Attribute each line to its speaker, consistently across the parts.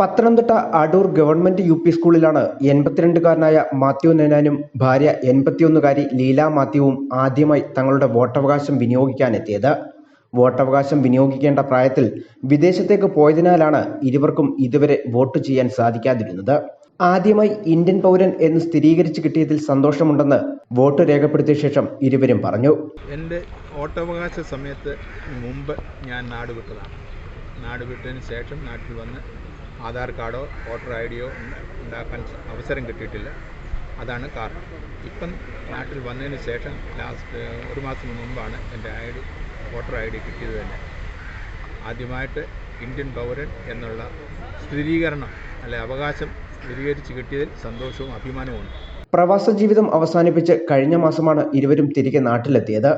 Speaker 1: Pathanamthitta Adoor government U P സ്കൂളിലാണ് എൺപത്തിരണ്ടുകാരനായ മാത്യു നെനാനും ഭാര്യ എൺപത്തിയൊന്നുകാരി ലീല മാത്യുവും ആദ്യമായി തങ്ങളുടെ വോട്ടവകാശം വിനിയോഗിക്കാനെത്തിയത്. വോട്ടവകാശം വിനിയോഗിക്കേണ്ട പ്രായത്തിൽ വിദേശത്തേക്ക് പോയതിനാലാണ് ഇരുവർക്കും ഇതുവരെ വോട്ട് ചെയ്യാൻ സാധിക്കാതിരുന്നത്. ആദ്യമായി ഇന്ത്യൻ പൗരൻ എന്ന് സ്ഥിരീകരിച്ചു കിട്ടിയതിൽ സന്തോഷമുണ്ടെന്ന് വോട്ട് രേഖപ്പെടുത്തിയ ശേഷം ഇരുവരും പറഞ്ഞു.
Speaker 2: എന്റെ വോട്ടവകാശ സമയത്ത് മുമ്പ് ഞാൻ നാടുവിട്ടതാണ് നാടുവിട്ടതിന് നാട് വിട്ടതിന് ശേഷം നാട്ടിൽ വന്ന് ആധാർ കാർഡോ വോട്ടർ ഐ ഡിയോ ഉണ്ടാക്കാൻ അവസരം കിട്ടിയിട്ടില്ല. അതാണ് കാരണം. ഇപ്പം നാട്ടിൽ വന്നതിന് ശേഷം ലാസ്റ്റ് ഒരു മാസം മുമ്പാണ് എന്റെ I D voter I D കിട്ടിയത് തന്നെ. ആദ്യമായിട്ട് ഇന്ത്യൻ പൗരൻ എന്നുള്ള സ്ഥിരീകരണം അല്ലെ അവകാശം സ്ഥിരീകരിച്ച് കിട്ടിയതിൽ സന്തോഷവും അഭിമാനവുമുണ്ട്
Speaker 1: പ്രവാസ ജീവിതം അവസാനിപ്പിച്ച് കഴിഞ്ഞ മാസമാണ് ഇരുവരും തിരികെ നാട്ടിലെത്തിയത്.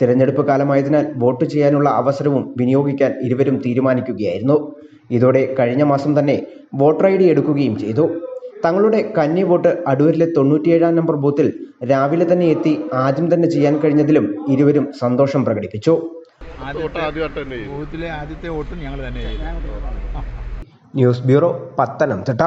Speaker 1: തിരഞ്ഞെടുപ്പ് കാലമായതിനാൽ വോട്ട് ചെയ്യാനുള്ള അവസരവും വിനിയോഗിക്കാൻ ഇരുവരും തീരുമാനിക്കുകയായിരുന്നു. ഇതോടെ കഴിഞ്ഞ മാസം തന്നെ വോട്ടർ ഐ ഡി എടുക്കുകയും ചെയ്തു. തങ്ങളുടെ കന്നി വോട്ട് അടൂരിലെ തൊണ്ണൂറ്റിയേഴാം നമ്പർ ബൂത്തിൽ രാവിലെ തന്നെ എത്തി ആദ്യം തന്നെ ചെയ്യാൻ കഴിഞ്ഞതിലും ഇരുവരും സന്തോഷം പ്രകടിപ്പിച്ചു.
Speaker 2: ആദ്യത്തെ ബൂത്തിലെ ആദ്യത്തെ വോട്ടും ഞങ്ങൾ തന്നെ ചെയ്തു.
Speaker 1: News bureau Pathanamthitta.